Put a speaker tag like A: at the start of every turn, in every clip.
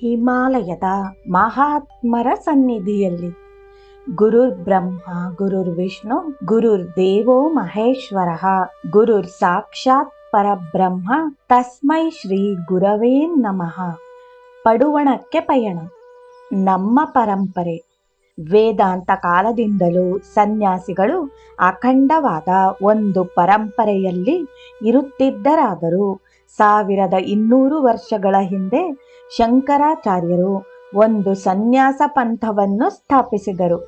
A: ಹಿಮಾಲಯದ ಮಹಾತ್ಮರ ಸನ್ನಿಧಿಯಲ್ಲಿ. ಗುರುರ್ ಬ್ರಹ್ಮ, ಗುರುರ್ ವಿಷ್ಣು, ಗುರುರ್ ದೇವೋ ಮಹೇಶ್ವರ, ಗುರುರ್ ಸಾಕ್ಷಾತ್ ಪರಬ್ರಹ್ಮ, ತಸ್ಮೈ ಶ್ರೀ ಗುರವೇ ನಮಃ. ಪಡುವಣಕ್ಕೆ ಪಯಣ. ನಮ್ಮ ಪರಂಪರೆ. ವೇದಾಂತ ಕಾಲದಿಂದಲೂ ಸನ್ಯಾಸಿಗಳು ಅಖಂಡವಾದ ಒಂದು ಪರಂಪರೆಯಲ್ಲಿ ಇರುತ್ತಿದ್ದರಾದರೂ ಸಾವಿರದ ಇನ್ನೂರು ವರ್ಷಗಳ ಹಿಂದೆ ಶಂಕರಾಚಾರ್ಯರು ಒಂದು ಸನ್ಯಾಸ ಪಂಥವನ್ನು ಸ್ಥಾಪಿಸಿದರು.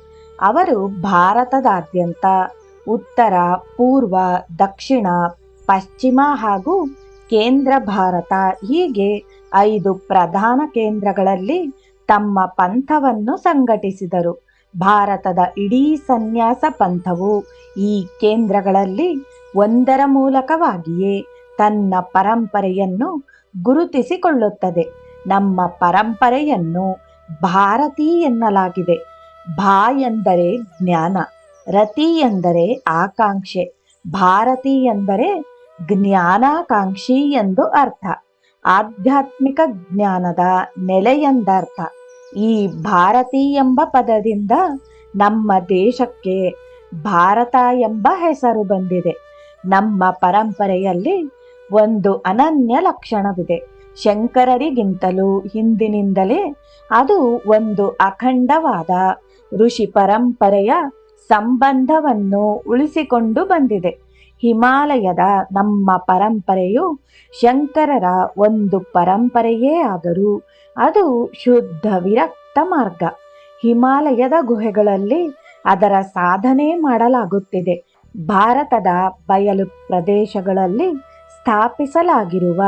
A: ಅವರು ಭಾರತದಾದ್ಯಂತ ಉತ್ತರ, ಪೂರ್ವ, ದಕ್ಷಿಣ, ಪಶ್ಚಿಮ ಹಾಗೂ ಕೇಂದ್ರ ಭಾರತ ಹೀಗೆ ಐದು ಪ್ರಧಾನ ಕೇಂದ್ರಗಳಲ್ಲಿ ತಮ್ಮ ಪಂಥವನ್ನು ಸಂಘಟಿಸಿದರು. ಭಾರತದ ಇಡೀ ಸನ್ಯಾಸ ಪಂಥವು ಈ ಕೇಂದ್ರಗಳಲ್ಲಿ ಒಂದರ ಮೂಲಕವಾಗಿಯೇ ತನ್ನ ಪರಂಪರೆಯನ್ನು ಗುರುತಿಸಿಕೊಳ್ಳುತ್ತದೆ. ನಮ್ಮ ಪರಂಪರೆಯನ್ನು ಭಾರತಿ ಎನ್ನಲಾಗಿದೆ. ಭಾ ಎಂದರೆ ಜ್ಞಾನ, ರತಿ ಎಂದರೆ ಆಕಾಂಕ್ಷೆ, ಭಾರತಿ ಎಂದರೆ ಜ್ಞಾನಾಕಾಂಕ್ಷಿ ಎಂದು ಅರ್ಥ. ಆಧ್ಯಾತ್ಮಿಕ ಜ್ಞಾನದ ನೆಲೆಯೆಂದರ್ಥ ಈ ಭಾರತಿ ಎಂಬ ಪದದಿಂದ ನಮ್ಮ ದೇಶಕ್ಕೆ ಭಾರತ ಎಂಬ ಹೆಸರು ಬಂದಿದೆ. ನಮ್ಮ ಪರಂಪರೆಯಲ್ಲಿ ಒಂದು ಅನನ್ಯ ಲಕ್ಷಣವಿದೆ. ಶಂಕರರಿಗಿಂತಲೂ ಹಿಂದಿನಿಂದಲೇ ಅದು ಒಂದು ಅಖಂಡವಾದ ಋಷಿ ಪರಂಪರೆಯ ಸಂಬಂಧವನ್ನು ಉಳಿಸಿಕೊಂಡು ಬಂದಿದೆ. ಹಿಮಾಲಯದ ನಮ್ಮ ಪರಂಪರೆಯು ಶಂಕರರ ಒಂದು ಪರಂಪರೆಯೇ ಆದರೂ ಅದು ಶುದ್ಧ ವಿರಕ್ತ ಮಾರ್ಗ. ಹಿಮಾಲಯದ ಗುಹೆಗಳಲ್ಲಿ ಅದರ ಸಾಧನೆ ಮಾಡಲಾಗುತ್ತಿದೆ. ಭಾರತದ ಬಯಲು ಪ್ರದೇಶಗಳಲ್ಲಿ ಸ್ಥಾಪಿಸಲಾಗಿರುವ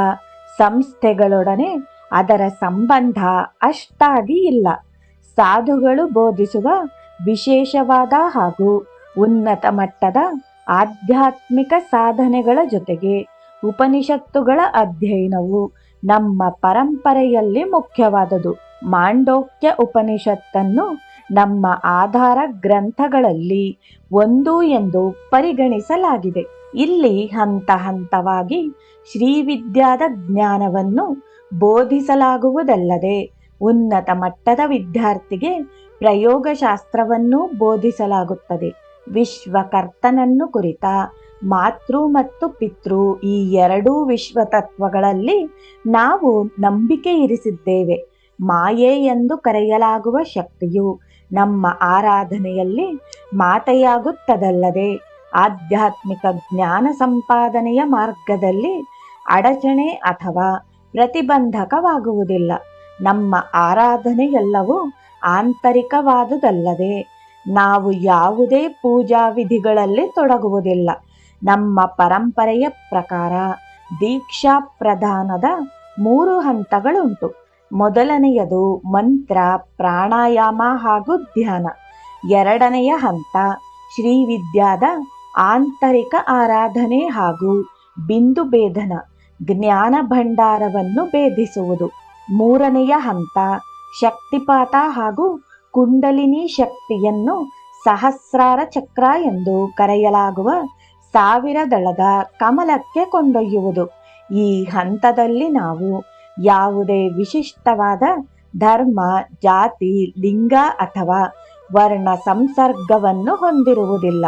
A: ಸಂಸ್ಥೆಗಳೊಡನೆ ಅದರ ಸಂಬಂಧ ಅಷ್ಟಾಗಿ ಇಲ್ಲ. ಸಾಧುಗಳು ಬೋಧಿಸುವ ವಿಶೇಷವಾದ ಹಾಗೂ ಉನ್ನತ ಮಟ್ಟದ ಆಧ್ಯಾತ್ಮಿಕ ಸಾಧನೆಗಳ ಜೊತೆಗೆ ಉಪನಿಷತ್ತುಗಳ ಅಧ್ಯಯನವು ನಮ್ಮ ಪರಂಪರೆಯಲ್ಲಿ ಮುಖ್ಯವಾದದು. ಮಾಂಡೋಕ್ಯ ಉಪನಿಷತ್ತನ್ನು ನಮ್ಮ ಆಧಾರ ಗ್ರಂಥಗಳಲ್ಲಿ ಒಂದು ಎಂದು ಪರಿಗಣಿಸಲಾಗಿದೆ. ಇಲ್ಲಿ ಹಂತ ಹಂತವಾಗಿ ಶ್ರೀವಿದ್ಯಾದ ಜ್ಞಾನವನ್ನು ಬೋಧಿಸಲಾಗುವುದಲ್ಲದೆ ಉನ್ನತ ಮಟ್ಟದ ವಿದ್ಯಾರ್ಥಿಗೆ ಪ್ರಯೋಗಶಾಸ್ತ್ರವನ್ನು ಬೋಧಿಸಲಾಗುತ್ತದೆ. ವಿಶ್ವಕರ್ತನನ್ನು ಕುರಿತ ಮಾತೃ ಮತ್ತು ಪಿತೃ ಈ ಎರಡೂ ವಿಶ್ವತತ್ವಗಳಲ್ಲಿ ನಾವು ನಂಬಿಕೆ ಇರಿಸಿದ್ದೇವೆ. ಮಾಯೆ ಎಂದು ಕರೆಯಲಾಗುವ ಶಕ್ತಿಯು ನಮ್ಮ ಆರಾಧನೆಯಲ್ಲಿ ಮಾತೆಯಾಗುತ್ತದಲ್ಲದೆ ಆಧ್ಯಾತ್ಮಿಕ ಜ್ಞಾನ ಸಂಪಾದನೆಯ ಮಾರ್ಗದಲ್ಲಿ ಅಡಚಣೆ ಅಥವಾ ಪ್ರತಿಬಂಧಕವಾಗುವುದಿಲ್ಲ. ನಮ್ಮ ಆರಾಧನೆಯೆಲ್ಲವೂ ಆಂತರಿಕವಾದುದಲ್ಲದೆ ನಾವು ಯಾವುದೇ ಪೂಜಾ ವಿಧಿಗಳಲ್ಲಿ ತೊಡಗುವುದಿಲ್ಲ. ನಮ್ಮ ಪರಂಪರೆಯ ಪ್ರಕಾರ ದೀಕ್ಷಾ ಪ್ರಧಾನದ ಮೂರು ಹಂತಗಳುಂಟು. ಮೊದಲನೆಯದು ಮಂತ್ರ, ಪ್ರಾಣಾಯಾಮ ಹಾಗೂ ಧ್ಯಾನ. ಎರಡನೆಯ ಹಂತ ಶ್ರೀವಿದ್ಯಾದ ಆಂತರಿಕ ಆರಾಧನೆ ಹಾಗೂ ಬಿಂದು ಭೇದನ ಜ್ಞಾನ ಭಂಡಾರವನ್ನು ಭೇದಿಸುವುದು. ಮೂರನೆಯ ಹಂತ, ಶಕ್ತಿಪಾತ ಹಾಗೂ ಕುಂಡಲಿನಿ ಶಕ್ತಿಯನ್ನು ಸಹಸ್ರಾರ ಚಕ್ರ ಎಂದು ಕರೆಯಲಾಗುವ ಸಾವಿರ ದಳದ ಕಮಲಕ್ಕೆ ಕೊಂಡೊಯ್ಯುವುದು. ಈ ಹಂತದಲ್ಲಿ ನಾವು ಯಾವುದೇ ವಿಶಿಷ್ಟವಾದ ಧರ್ಮ, ಜಾತಿ, ಲಿಂಗ ಅಥವಾ ವರ್ಣ ಸಂಸರ್ಗವನ್ನು ಹೊಂದಿರುವುದಿಲ್ಲ.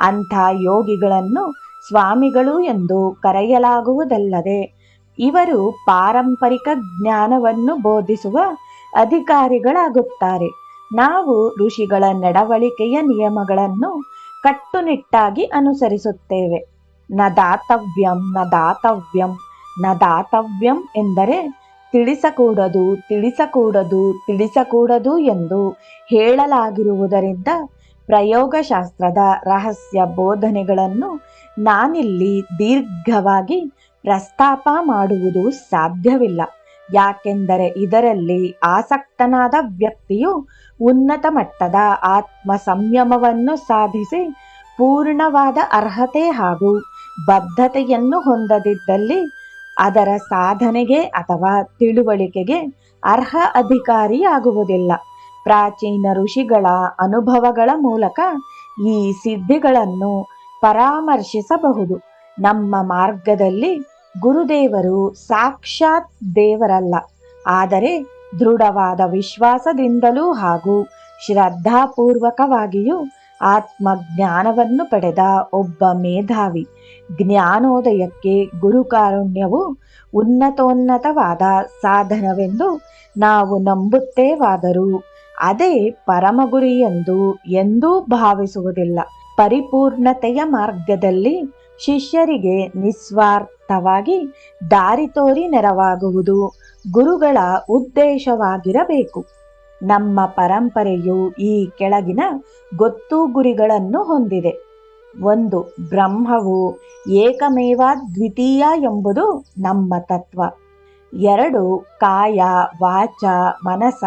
A: ಅಂಥ ಯೋಗಿಗಳನ್ನು ಸ್ವಾಮಿಗಳು ಎಂದು ಕರೆಯಲಾಗುವುದಲ್ಲದೆ ಇವರು ಪಾರಂಪರಿಕ ಜ್ಞಾನವನ್ನು ಬೋಧಿಸುವ ಅಧಿಕಾರಿಗಳಾಗುತ್ತಾರೆ. ನಾವು ಋಷಿಗಳ ನಡವಳಿಕೆಯ ನಿಯಮಗಳನ್ನು ಕಟ್ಟುನಿಟ್ಟಾಗಿ ಅನುಸರಿಸುತ್ತೇವೆ. ನ ದಾತವ್ಯಂ ನ ದಾತವ್ಯಂ ನ ದಾತವ್ಯಂ ಎಂದರೆ ತಿಳಿಸಕೂಡದು ತಿಳಿಸಕೂಡದು ತಿಳಿಸಕೂಡದು ಎಂದು ಹೇಳಲಾಗಿರುವುದರಿಂದ ಪ್ರಯೋಗಶಾಸ್ತ್ರದ ರಹಸ್ಯ ಬೋಧನೆಗಳನ್ನು ನಾನಿಲ್ಲಿ ದೀರ್ಘವಾಗಿ ಪ್ರಸ್ತಾಪ ಮಾಡುವುದು ಸಾಧ್ಯವಿಲ್ಲ. ಯಾಕೆಂದರೆ ಇದರಲ್ಲಿ ಆಸಕ್ತನಾದ ವ್ಯಕ್ತಿಯು ಉನ್ನತ ಮಟ್ಟದ ಆತ್ಮ ಸಂಯಮವನ್ನು ಸಾಧಿಸಿ ಪೂರ್ಣವಾದ ಅರ್ಹತೆ ಹಾಗೂ ಬದ್ಧತೆಯನ್ನು ಹೊಂದದಿದ್ದಲ್ಲಿ ಅದರ ಸಾಧನೆಗೆ ಅಥವಾ ತಿಳುವಳಿಕೆಗೆ ಅರ್ಹ ಅಧಿಕಾರಿಯಾಗುವುದಿಲ್ಲ. ಪ್ರಾಚೀನ ಋಷಿಗಳ ಅನುಭವಗಳ ಮೂಲಕ ಈ ಸಿದ್ಧಿಗಳನ್ನು ಪರಾಮರ್ಶಿಸಬಹುದು. ನಮ್ಮ ಮಾರ್ಗದಲ್ಲಿ ಗುರುದೇವರು ಸಾಕ್ಷಾತ್ ದೇವರಲ್ಲ. ಆದರೆ ದೃಢವಾದ ವಿಶ್ವಾಸದಿಂದಲೂ ಹಾಗೂ ಶ್ರದ್ಧಾಪೂರ್ವಕವಾಗಿಯೂ ಆತ್ಮಜ್ಞಾನವನ್ನು ಪಡೆದ ಒಬ್ಬ ಮೇಧಾವಿ. ಜ್ಞಾನೋದಯಕ್ಕೆ ಗುರುಕಾರುಣ್ಯವು ಉನ್ನತೋನ್ನತವಾದ ಸಾಧನವೆಂದು ನಾವು ನಂಬುತ್ತೇವಾದರೂ ಅದೇ ಪರಮ ಎಂದು ಎಂದೂ ಭಾವಿಸುವುದಿಲ್ಲ. ಪರಿಪೂರ್ಣತೆಯ ಮಾರ್ಗದಲ್ಲಿ ಶಿಷ್ಯರಿಗೆ ನಿಸ್ವಾರ್ಥವಾಗಿ ದಾರಿ ತೋರಿ ನೆರವಾಗುವುದು ಗುರುಗಳ ಉದ್ದೇಶವಾಗಿರಬೇಕು. ನಮ್ಮ ಪರಂಪರೆಯು ಈ ಕೆಳಗಿನ ಗೊತ್ತು ಗುರಿಗಳನ್ನು ಹೊಂದಿದೆ. ಒಂದು, ಬ್ರಹ್ಮವು ಏಕಮೇವ ದ್ವಿತೀಯ ಎಂಬುದು ನಮ್ಮ ತತ್ವ. ಎರಡು, ಕಾಯ, ವಾಚ, ಮನಸ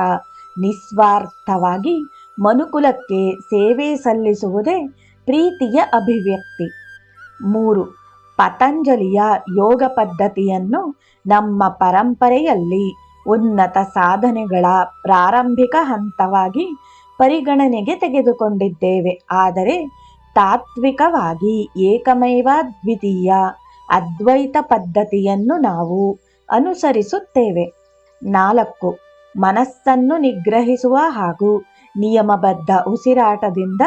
A: ನಿಸ್ವಾರ್ಥವಾಗಿ ಮನುಕುಲಕ್ಕೆ ಸೇವೆ ಸಲ್ಲಿಸುವುದೇ ಪ್ರೀತಿಯ ಅಭಿವ್ಯಕ್ತಿ. ಮೂರು, ಪತಂಜಲಿಯ ಯೋಗ ಪದ್ಧತಿಯನ್ನು ನಮ್ಮ ಪರಂಪರೆಯಲ್ಲಿ ಉನ್ನತ ಸಾಧನೆಗಳ ಪ್ರಾರಂಭಿಕ ಹಂತವಾಗಿ ಪರಿಗಣನೆಗೆ ತೆಗೆದುಕೊಂಡಿದ್ದೇವೆ. ಆದರೆ ತಾತ್ವಿಕವಾಗಿ ಏಕಮೇವ ದ್ವಿತೀಯ ಅದ್ವೈತ ಪದ್ಧತಿಯನ್ನು ನಾವು ಅನುಸರಿಸುತ್ತೇವೆ. ನಾಲ್ಕು ಮನಸ್ಸನ್ನು ನಿಗ್ರಹಿಸುವ ಹಾಗೂ ನಿಯಮಬದ್ಧ ಉಸಿರಾಟದಿಂದ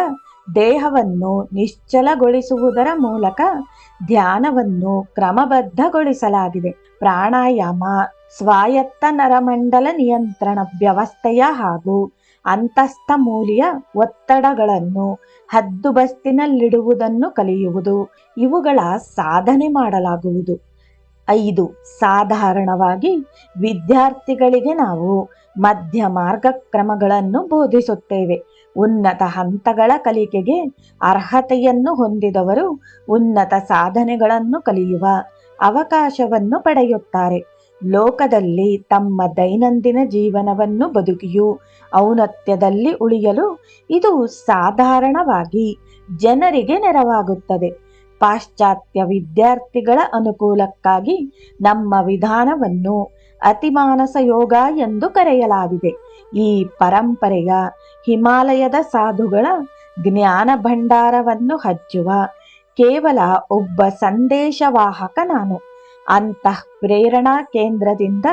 A: ದೇಹವನ್ನು ನಿಶ್ಚಲಗೊಳಿಸುವುದರ ಮೂಲಕ ಧ್ಯಾನವನ್ನು ಕ್ರಮಬದ್ಧಗೊಳಿಸಲಾಗಿದೆ. ಪ್ರಾಣಾಯಾಮ, ಸ್ವಾಯತ್ತ ನರಮಂಡಲ ನಿಯಂತ್ರಣ ವ್ಯವಸ್ಥೆಯ ಹಾಗೂ ಅಂತಸ್ಥ ಮೂಲಿಯ ಒತ್ತಡಗಳನ್ನು ಹದ್ದುಬಸ್ತಿನಲ್ಲಿಡುವುದನ್ನು ಕಲಿಯುವುದು, ಇವುಗಳ ಸಾಧನೆ ಮಾಡಲಾಗುವುದು. ಐದು, ಸಾಧಾರಣವಾಗಿ ವಿದ್ಯಾರ್ಥಿಗಳಿಗೆ ನಾವು ಮಧ್ಯ ಮಾರ್ಗಕ್ರಮಗಳನ್ನು ಬೋಧಿಸುತ್ತೇವೆ. ಉನ್ನತ ಹಂತಗಳ ಕಲಿಕೆಗೆ ಅರ್ಹತೆಯನ್ನು ಹೊಂದಿದವರು ಉನ್ನತ ಸಾಧನೆಗಳನ್ನು ಕಲಿಯುವ ಅವಕಾಶವನ್ನು ಪಡೆಯುತ್ತಾರೆ. ಲೋಕದಲ್ಲಿ ತಮ್ಮ ದೈನಂದಿನ ಜೀವನವನ್ನು ಬದುಕಿಯೂ ಔನತ್ಯದಲ್ಲಿ ಉಳಿಯಲು ಇದು ಸಾಧಾರಣವಾಗಿ ಜನರಿಗೆ ನೆರವಾಗುತ್ತದೆ. ಪಾಶ್ಚಾತ್ಯ ವಿದ್ಯಾರ್ಥಿಗಳ ಅನುಕೂಲಕ್ಕಾಗಿ ನಮ್ಮ ವಿಧಾನವನ್ನು ಅತಿಮಾನಸ ಯೋಗ ಎಂದು ಕರೆಯಲಾಗಿದೆ. ಈ ಪರಂಪರೆಯ ಹಿಮಾಲಯದ ಸಾಧುಗಳ ಜ್ಞಾನ ಭಂಡಾರವನ್ನು ಹಚ್ಚುವ ಕೇವಲ ಒಬ್ಬ ಸಂದೇಶವಾಹಕ ನಾನು. ಅಂತಃ ಪ್ರೇರಣಾ ಕೇಂದ್ರದಿಂದ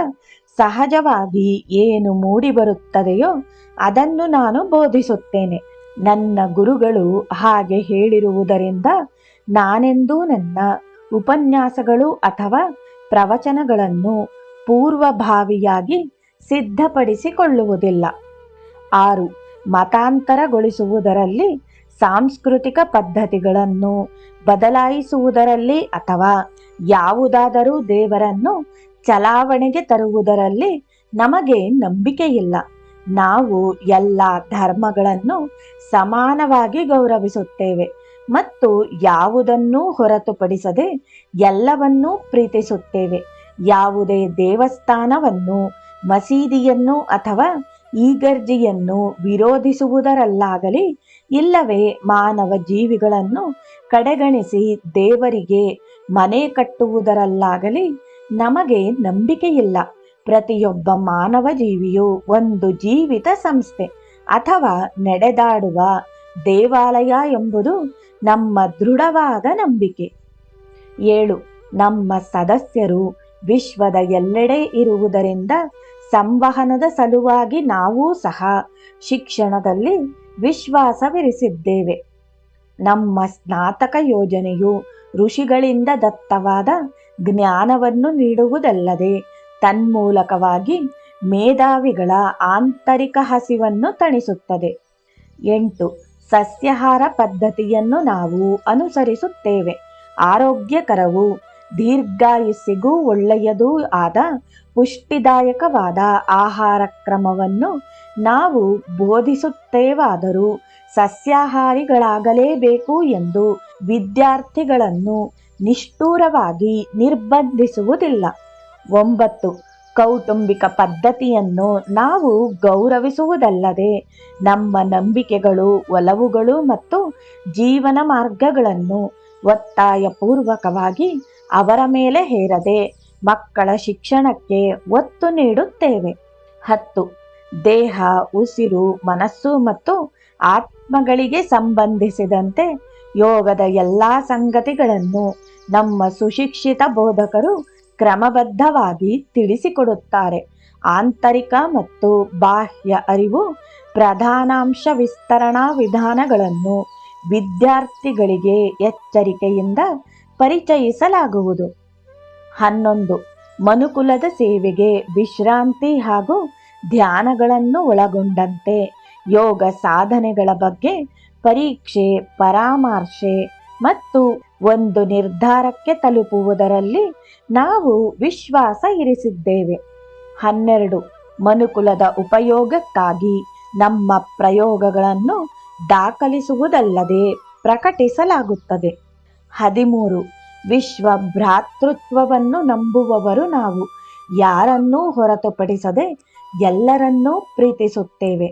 A: ಸಹಜವಾಗಿ ಏನು ಮೂಡಿಬರುತ್ತದೆಯೋ ಅದನ್ನು ನಾನು ಬೋಧಿಸುತ್ತೇನೆ. ನನ್ನ ಗುರುಗಳು ಹಾಗೆ ಹೇಳಿರುವುದರಿಂದ ನಾನೆಂದೂ ನನ್ನ ಉಪನ್ಯಾಸಗಳು ಅಥವಾ ಪ್ರವಚನಗಳನ್ನು ಪೂರ್ವಭಾವಿಯಾಗಿ ಸಿದ್ಧಪಡಿಸಿಕೊಳ್ಳುವುದಿಲ್ಲ. ಆರು, ಮತಾಂತರಗೊಳಿಸುವುದರಲ್ಲಿ ಸಾಂಸ್ಕೃತಿಕ ಪದ್ಧತಿಗಳನ್ನು ಬದಲಾಯಿಸುವುದರಲ್ಲಿ ಅಥವಾ ಯಾವುದಾದರೂ ದೇವರನ್ನು ಚಲಾವಣೆಗೆ ತರುವುದರಲ್ಲಿ ನಮಗೆ ನಂಬಿಕೆಯಿಲ್ಲ. ನಾವು ಎಲ್ಲ ಧರ್ಮಗಳನ್ನು ಸಮಾನವಾಗಿ ಗೌರವಿಸುತ್ತೇವೆ ಮತ್ತು ಯಾವುದನ್ನೂ ಹೊರತುಪಡಿಸದೆ ಎಲ್ಲವನ್ನೂ ಪ್ರೀತಿಸುತ್ತೇವೆ. ಯಾವುದೇ ದೇವಸ್ಥಾನವನ್ನು, ಮಸೀದಿಯನ್ನು ಅಥವಾ ಈಗರ್ಜಿಯನ್ನು ವಿರೋಧಿಸುವುದರಲ್ಲಾಗಲಿ, ಇಲ್ಲವೇ ಮಾನವ ಜೀವಿಗಳನ್ನು ಕಡೆಗಣಿಸಿ ದೇವರಿಗೆ ಮನೆ ಕಟ್ಟುವುದರಲ್ಲಾಗಲಿ, ನಮಗೆ ನಂಬಿಕೆಯಿಲ್ಲ. ಪ್ರತಿಯೊಬ್ಬ ಮಾನವ ಜೀವಿಯು ಒಂದು ಜೀವಿತ ಸಂಸ್ಥೆ ಅಥವಾ ನಡೆದಾಡುವ ದೇವಾಲಯ ಎಂಬುದು ನಮ್ಮ ದೃಢವಾದ ನಂಬಿಕೆ. ಏಳು, ನಮ್ಮ ಸದಸ್ಯರು ವಿಶ್ವದ ಎಲ್ಲೆಡೆ ಇರುವುದರಿಂದ ಸಂವಹನದ ಸಲುವಾಗಿ ನಾವೂ ಸಹ ಶಿಕ್ಷಣದಲ್ಲಿ ವಿಶ್ವಾಸವಿರಿಸಿದ್ದೇವೆ. ನಮ್ಮ ಸ್ನಾತಕ ಯೋಜನೆಯು ಋಷಿಗಳಿಂದ ದತ್ತವಾದ ಜ್ಞಾನವನ್ನು ನೀಡುವುದಲ್ಲದೆ ತನ್ಮೂಲಕವಾಗಿ ಮೇಧಾವಿಗಳ ಆಂತರಿಕ ಹಸಿವನ್ನು ತಣಿಸುತ್ತದೆ. ಎಂಟು, ಸಸ್ಯಾಹಾರ ಪದ್ಧತಿಯನ್ನು ನಾವು ಅನುಸರಿಸುತ್ತೇವೆ. ಆರೋಗ್ಯಕರವು ದೀರ್ಘಾಯುಸ್ಸಿಗೂ ಒಳ್ಳೆಯದೂ ಆದ ಪುಷ್ಟಿದಾಯಕವಾದ ಆಹಾರ ಕ್ರಮವನ್ನು ನಾವು ಬೋಧಿಸುತ್ತೇವಾದರೂ ಸಸ್ಯಾಹಾರಿಗಳಾಗಲೇಬೇಕು ಎಂದು ವಿದ್ಯಾರ್ಥಿಗಳನ್ನು ನಿಷ್ಠೂರವಾಗಿ ನಿರ್ಬಂಧಿಸುವುದಿಲ್ಲ. ಒಂಬತ್ತು, ಕೌಟುಂಬಿಕ ಪದ್ಧತಿಯನ್ನು ನಾವು ಗೌರವಿಸುವುದಲ್ಲದೆ ನಮ್ಮ ನಂಬಿಕೆಗಳು, ಒಲವುಗಳು ಮತ್ತು ಜೀವನ ಮಾರ್ಗಗಳನ್ನು ಒತ್ತಾಯಪೂರ್ವಕವಾಗಿ ಅವರ ಮೇಲೆ ಹೇರದೆ ಮಕ್ಕಳ ಶಿಕ್ಷಣಕ್ಕೆ ಒತ್ತು ನೀಡುತ್ತೇವೆ. ಹತ್ತು, ದೇಹ, ಉಸಿರು, ಮನಸ್ಸು ಮತ್ತು ಆತ್ಮಗಳಿಗೆ ಸಂಬಂಧಿಸಿದಂತೆ ಯೋಗದ ಎಲ್ಲ ಸಂಗತಿಗಳನ್ನು ನಮ್ಮ ಸುಶಿಕ್ಷಿತ ಬೋಧಕರು ಕ್ರಮಬದ್ಧವಾಗಿ ತಿಳಿಸಿಕೊಡುತ್ತಾರೆ. ಆಂತರಿಕ ಮತ್ತು ಬಾಹ್ಯ ಅರಿವು ಪ್ರಧಾನಾಂಶ ವಿಸ್ತರಣಾ ವಿಧಾನಗಳನ್ನು ವಿದ್ಯಾರ್ಥಿಗಳಿಗೆ ಎಚ್ಚರಿಕೆಯಿಂದ ಪರಿಚಯಿಸಲಾಗುವುದು. ಹನ್ನೊಂದು. ಮನುಕುಲದ ಸೇವೆಗೆ ವಿಶ್ರಾಂತಿ ಹಾಗೂ ಧ್ಯಾನಗಳನ್ನು ಒಳಗೊಂಡಂತೆ ಯೋಗ ಸಾಧನೆಗಳ ಬಗ್ಗೆ ಪರೀಕ್ಷೆ, ಪರಾಮರ್ಶೆ ಮತ್ತು ಒಂದು ನಿರ್ಧಾರಕ್ಕೆ ತಲುಪುವುದರಲ್ಲಿ ನಾವು ವಿಶ್ವಾಸ ಇರಿಸಿದ್ದೇವೆ. ಹನ್ನೆರಡು. ಮನುಕುಲದ ಉಪಯೋಗಕ್ಕಾಗಿ ನಮ್ಮ ಪ್ರಯೋಗಗಳನ್ನು ದಾಖಲಿಸುವುದಲ್ಲದೆ ಪ್ರಕಟಿಸಲಾಗುತ್ತದೆ. ಹದಿಮೂರು. ವಿಶ್ವ ಭ್ರಾತೃತ್ವವನ್ನು ನಂಬುವವರು ನಾವು. ಯಾರನ್ನೂ ಹೊರತುಪಡಿಸದೆ ಎಲ್ಲರನ್ನೂ ಪ್ರೀತಿಸುತ್ತೇವೆ.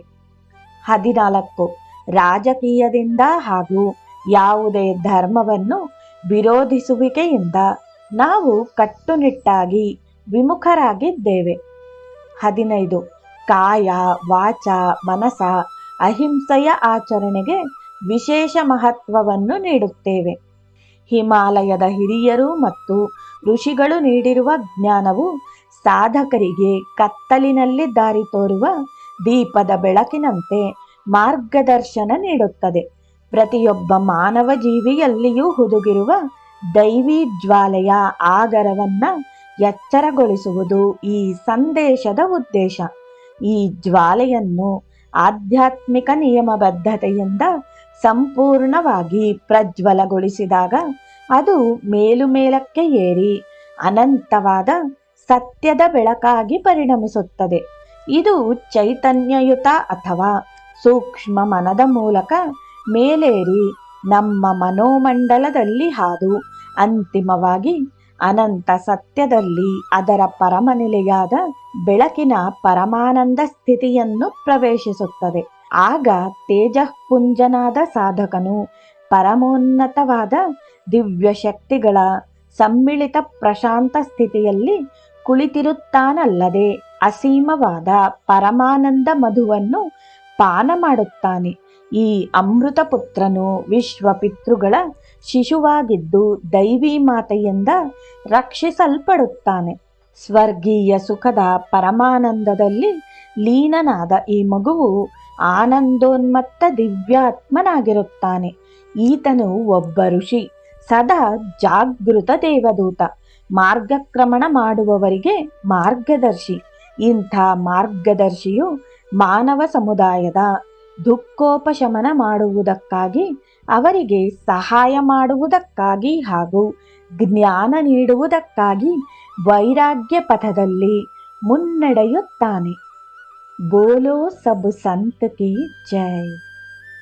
A: ಹದಿನಾಲ್ಕು. ರಾಜಕೀಯದಿಂದ ಹಾಗೂ ಯಾವುದೇ ಧರ್ಮವನ್ನು ವಿರೋಧಿಸುವಿಕೆಯಿಂದ ನಾವು ಕಟ್ಟುನಿಟ್ಟಾಗಿ ವಿಮುಖರಾಗಿದ್ದೇವೆ. ಹದಿನೈದು. ಕಾಯ, ವಾಚ, ಮನಸ, ಅಹಿಂಸೆಯ ಆಚರಣೆಗೆ ವಿಶೇಷ ಮಹತ್ವವನ್ನು ನೀಡುತ್ತೇವೆ. ಹಿಮಾಲಯದ ಹಿರಿಯರು ಮತ್ತು ಋಷಿಗಳು ನೀಡಿರುವ ಜ್ಞಾನವು ಸಾಧಕರಿಗೆ ಕತ್ತಲಿನಲ್ಲಿ ದಾರಿ ತೋರುವ ದೀಪದ ಬೆಳಕಿನಂತೆ ಮಾರ್ಗದರ್ಶನ ನೀಡುತ್ತದೆ. ಪ್ರತಿಯೊಬ್ಬ ಮಾನವ ಜೀವಿಯಲ್ಲಿಯೂ ಹುದುಗಿರುವ ದೈವಿ ಜ್ವಾಲೆಯ ಆಗರವನ್ನ ಎಚ್ಚರಗೊಳಿಸುವುದು ಈ ಸಂದೇಶದ ಉದ್ದೇಶ. ಈ ಜ್ವಾಲೆಯನ್ನು ಆಧ್ಯಾತ್ಮಿಕ ನಿಯಮಬದ್ಧತೆಯಿಂದ ಸಂಪೂರ್ಣವಾಗಿ ಪ್ರಜ್ವಲಗೊಳಿಸಿದಾಗ ಅದು ಮೇಲುಮೇಲಕ್ಕೆ ಏರಿ ಅನಂತವಾದ ಸತ್ಯದ ಬೆಳಕಾಗಿ ಪರಿಣಮಿಸುತ್ತದೆ. ಇದು ಚೈತನ್ಯಯುತ ಅಥವಾ ಸೂಕ್ಷ್ಮ ಮನದ ಮೂಲಕ ಮೇಲೇರಿ ನಮ್ಮ ಮನೋಮಂಡಲದಲ್ಲಿ ಹಾದು ಅಂತಿಮವಾಗಿ ಅನಂತ ಸತ್ಯದಲ್ಲಿ ಅದರ ಪರಮನೆಲೆಯಾದ ಬೆಳಕಿನ ಪರಮಾನಂದ ಸ್ಥಿತಿಯನ್ನು ಪ್ರವೇಶಿಸುತ್ತದೆ. ಆಗ ತೇಜಃಪುಂಜನಾದ ಸಾಧಕನು ಪರಮೋನ್ನತವಾದ ದಿವ್ಯಶಕ್ತಿಗಳ ಸಮ್ಮಿಳಿತ ಪ್ರಶಾಂತ ಸ್ಥಿತಿಯಲ್ಲಿ ಕುಳಿತಿರುತ್ತಾನಲ್ಲದೆ ಅಸೀಮವಾದ ಪರಮಾನಂದ ಮಧುವನ್ನು ಪಾನ ಮಾಡುತ್ತಾನೆ. ಈ ಅಮೃತ ಪುತ್ರನು ವಿಶ್ವ ಪಿತೃಗಳ ಶಿಶುವಾಗಿದ್ದು ದೈವಿ ಮಾತೆಯಿಂದ ರಕ್ಷಿಸಲ್ಪಡುತ್ತಾನೆ. ಸ್ವರ್ಗೀಯ ಸುಖದ ಪರಮಾನಂದದಲ್ಲಿ ಲೀನನಾದ ಈ ಮಗುವು ಆನಂದೋನ್ಮತ್ತ ದಿವ್ಯಾತ್ಮನಾಗಿರುತ್ತಾನೆ. ಈತನು ಒಬ್ಬ ಋಷಿ, ಸದಾ ಜಾಗೃತ ದೇವದೂತ, ಮಾರ್ಗಕ್ರಮಣ ಮಾಡುವವರಿಗೆ ಮಾರ್ಗದರ್ಶಿ. ಇಂಥ ಮಾರ್ಗದರ್ಶಿಯು ಮಾನವ ಸಮುದಾಯದ ದುಃಖೋಪಶಮನ ಮಾಡುವುದಕ್ಕಾಗಿ, ಅವರಿಗೆ ಸಹಾಯ ಮಾಡುವುದಕ್ಕಾಗಿ ಹಾಗೂ ಜ್ಞಾನ ನೀಡುವುದಕ್ಕಾಗಿ ವೈರಾಗ್ಯ ಪಥದಲ್ಲಿ ಮುನ್ನಡೆಯುತ್ತಾನೆ. बोलो सब संत की जय।